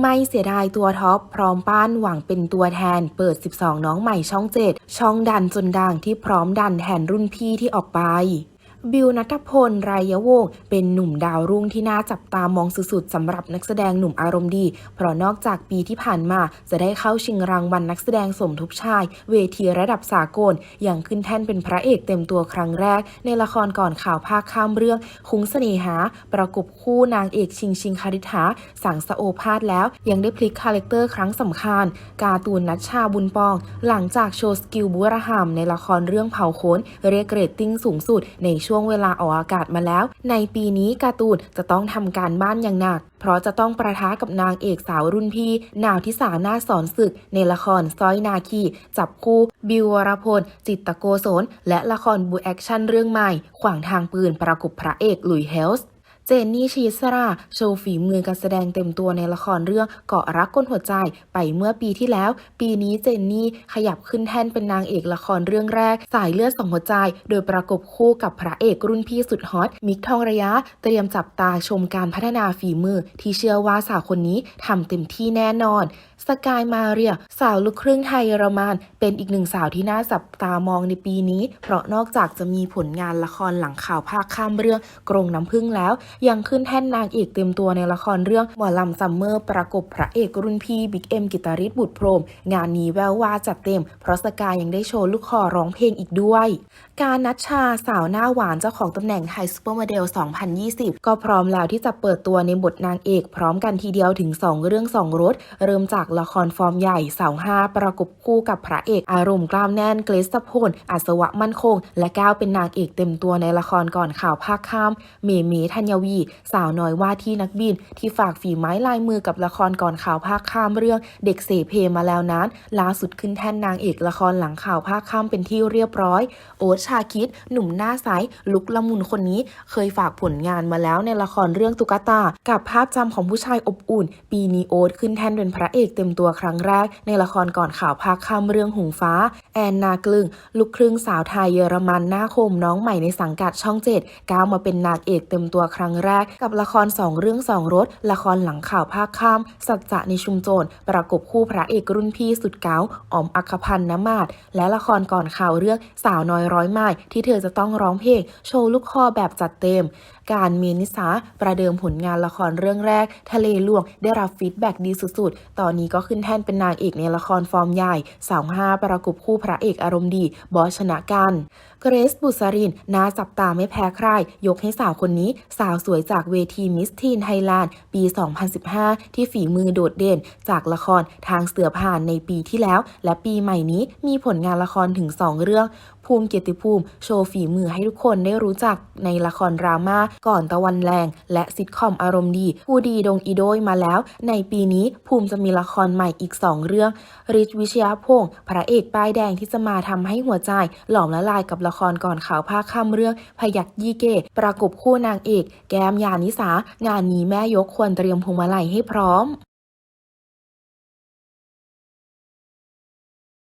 ไม่เสียดายตัวท็อปพร้อมป้านหวังเป็นตัวแทน เปิด 12 น้องใหม่ช่อง 7 ช่องดันจนดังที่พร้อมดันแทนรุ่นพี่ที่ออกไป บิวนัทพลไรยวงศ์เป็นหนุ่มดาวรุ่งที่น่าจับตามองสุดๆสำหรับนักแสดงหนุ่มอารมณ์ดี เพราะนอกจากปีที่ผ่านมาจะได้เข้าชิงรางวัลนักแสดงสมทบชาย เวทีระดับสากลอย่างขึ้นแท่นเป็นพระเอกเต็มตัวครั้งแรก ในละครก่อนข่าวภาคข้ามเรื่อง คุ้งเสน่หา ประกบคู่นางเอกชิงชิงคาริธาสังสโอภาสแล้ว ยังได้พลิกคาแรคเตอร์ครั้งสำคัญ การ์ตูนนัชชาบุญปอง หลังจากโชว์สกิลบุรหามในละครเรื่องเผาโขนเรียกเรตติ้งสูงสุดในช่วง่วงเวลาออกอากาศมาแล้ว ในปีนี้การ์ตูนจะต้องทำการบ้านอย่างหนัก เพราะจะต้องประทะกับนางเอกสาวรุ่นพี่นาวทิสาหน้าสอนศึก ในละครซ้อยนาคี จับคู่ บิววรพล จิตตโกโสนและละครบูแอคชั่นเรื่องใหม่ ขวางทางปืนประกบพระเอกลุยเฮลส์ เจนนี่ชีสราโชว์ฝีมือการแสดงเต็มตัวในละครเรื่องเกาะรักก้นหัวใจไปเมื่อปีที่แล้ว ปีนี้เจนนี่ขยับขึ้นแท่นเป็นนางเอกละครเรื่องแรก สายเลือดสองหัวใจ โดยประกบคู่กับพระเอกรุ่นพี่สุดฮอตมิกทองระยะ เตรียมจับตาชมการพัฒนาฝีมือ ที่เชื่อว่าสาวคนนี้ทำเต็มที่แน่นอนสกายมาเรีย สาวลูกครึ่งไทยเยอรมัน เป็นอีกหนึ่งสาวที่น่าจับตามองในปีนี้ เพราะนอกจากจะมีผลงานละครหลังข่าวภาคข้ามเรื่องกรงน้ำพึ่งแล้วยังขึ้นแท่นนางเอกเต็มตัวในละครเรื่องหมอลำซัมเมอร์ประกบพระเอกรุ่นพี่บิ๊กเอ็มกิตาริศบุตรพรม งานนี้แววว่าจัดเต็ม เพราะสกายยังได้โชว์ลูกคอร้องเพลงอีกด้วย การนัชชาสาวหน้าหวานเจ้าของตำแหน่งไทยซูเปอร์โมเดล 2020 ก็พร้อมแล้วที่จะเปิดตัวในบทนางเอกพร้อมกันทีเดียวถึง 2 เรื่อง 2 รถ เริ่มจากละครฟอร์มใหญ่สาวห้าประกบคู่กับพระเอกอารมณ์กล้ามแน่นเกรซพลอัศวะมั่นคง และก้าวเป็นนางเอกเต็มตัวในละครก่อนข่าวภาคข้ามเมเมธัญวี สาวน้อยว่าที่นักบิน ที่ฝากฝีไม้ลายมือกับละครก่อนข่าวภาคข้ามเรื่อง เด็กเสเพมาแล้วนั้นล่าสุดขึ้นแท่นนางเอกละครหลังข่าวภาคข้ามเป็นที่เรียบร้อย โอ๊ตชาคิด หนุ่มหน้าใสลุกละมุนคนนี้ เคยฝากผลงานมาแล้วในละครเรื่องตุ๊กตา กับภาพจำของผู้ชายอบอุ่น ปีนี้โอ๊ตขึ้นแท่นเป็นพระเอกเต็มตัวครั้งแรก ในละครก่อนข่าวภาคค่ำเรื่องหงฟ้า แอนนากลึงลูกครึ่งสาวไทยเยอรมันหน้าคมน้องใหม่ในสังกัดช่องเจ็ดก้าวมาเป็นนางเอกเต็มตัวครั้งแรกกับละครสองเรื่องสองรสละครหลังข่าวภาคข้าม สัจจะในชุมโจร ประกบคู่พระเอกรุ่นพี่สุดเก๋าออมอัคคพันธ์นมาศและละครก่อนข่าวเรื่องสาวน้อยร้อยไม้ที่เธอจะต้องร้องเพลง โชว์ลูกคอแบบจัดเต็มการเมนิสาประเดิมผลงานละครเรื่องแรก ทะเลลวงได้รับฟีดแบ็กดีสุดๆ ตอนนี้ก็ขึ้นแท่นเป็นนางเอกในละครฟอร์มใหญ่สาวห้าประกบคู่พระเอกอารมณ์ดี บอชนะกันเกรซบุษรินน่าจับตาไม่แพ้ใคร ยกให้สาวคนนี้ สาวสวยจากเวทีมิสทีนไทยแลนด์ ปี 2015 ที่ฝีมือโดดเด่น จากละครทางเสือผ่านในปีที่แล้ว และปีใหม่นี้มีผลงานละครถึง 2 เรื่องภูมิเกียรติภูมิ โชว์ฝีมือให้ทุกคนได้รู้จักในละครดราม่าก่อนตะวันแรง และซิทคอมอารมณ์ดี ผู้ดีดงอีโดยมาแล้ว ในปีนี้ภูมิจะมีละครใหม่อีก 2 เรื่องริชวิชยาพงศ์พระเอกป้ายแดงที่จะมาทำให้หัวใจ หลอมละลายกับละครก่อนข่าวภาคค่ำเรื่องพยักยี่เกตประกบคู่นางเอก แก้มยานิสางานนี้แม่ยกควรเตรียมพวงมาลัยให้พร้อม